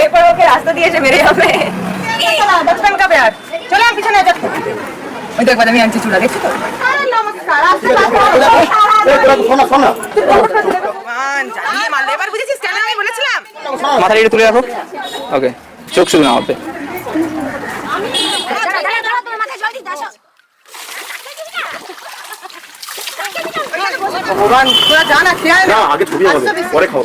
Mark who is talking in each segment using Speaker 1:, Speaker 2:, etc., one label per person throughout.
Speaker 1: ভয় পড়ে ওকে রাস্তা দিয়ে এসে মেরে যাবে। বচপন কাবে আর চলে আর পিছনে যা ওই দেখবা আমি আনছি চুলা দেখছ
Speaker 2: তুলে রাখো। ওকে চোখ শুধু
Speaker 1: ভগবান তোরা জানা খেয়াল
Speaker 3: না আগে ছবি হবে পরে খাও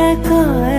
Speaker 4: একা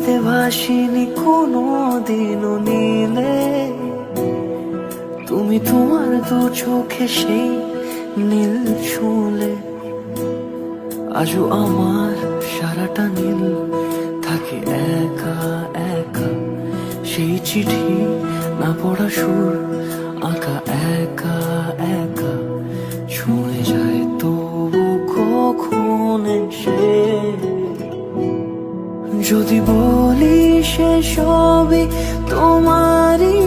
Speaker 4: আমিতে ভাসিনি কোনো দিনও নীলে। তুমি তোমার দু চোখে সেই নীল ছুঁলে। আজও আমার সারাটা নীল থাকে একা একা। সেই চিঠি না পড়া সুর, আঁকা একা একা। ছুঁয়ে যায় তবু কখন সে যদি বলি সবই তোমারই।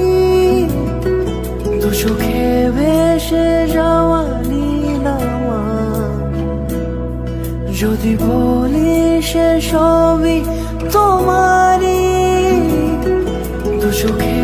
Speaker 4: দু চোখে ভেসে যাওয়া যদি বলি সে সবই তোমারই দু চোখে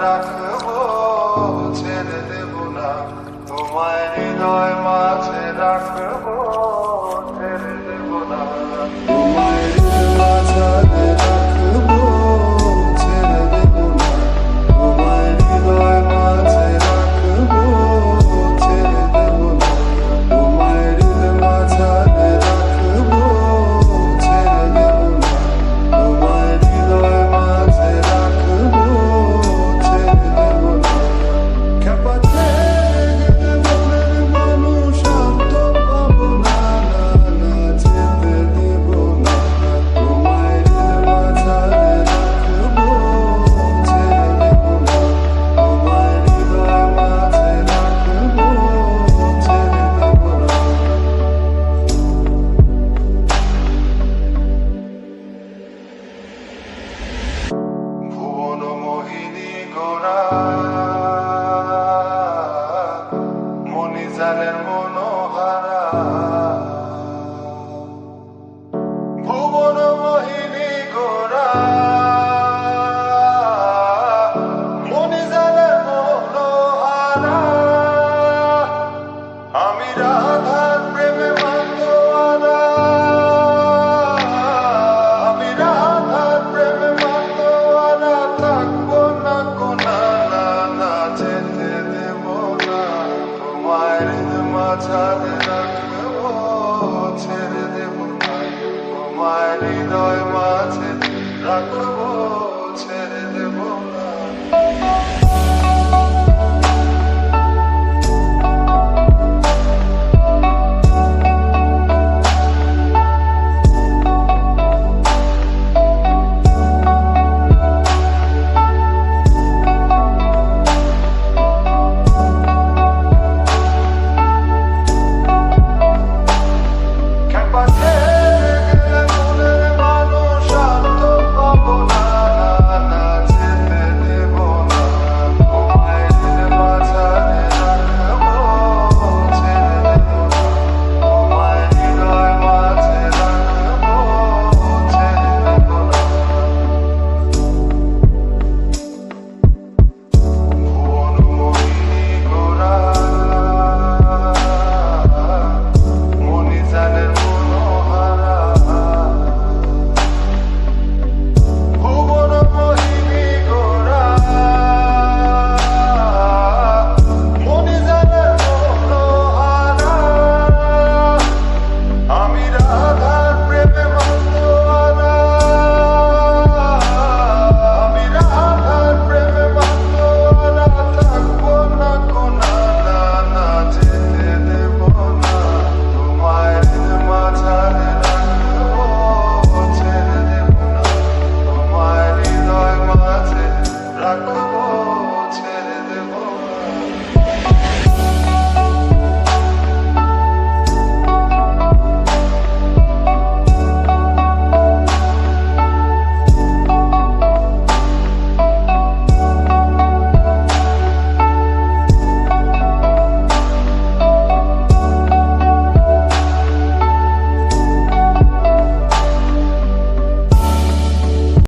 Speaker 5: রাখব তোমায় হৃদয়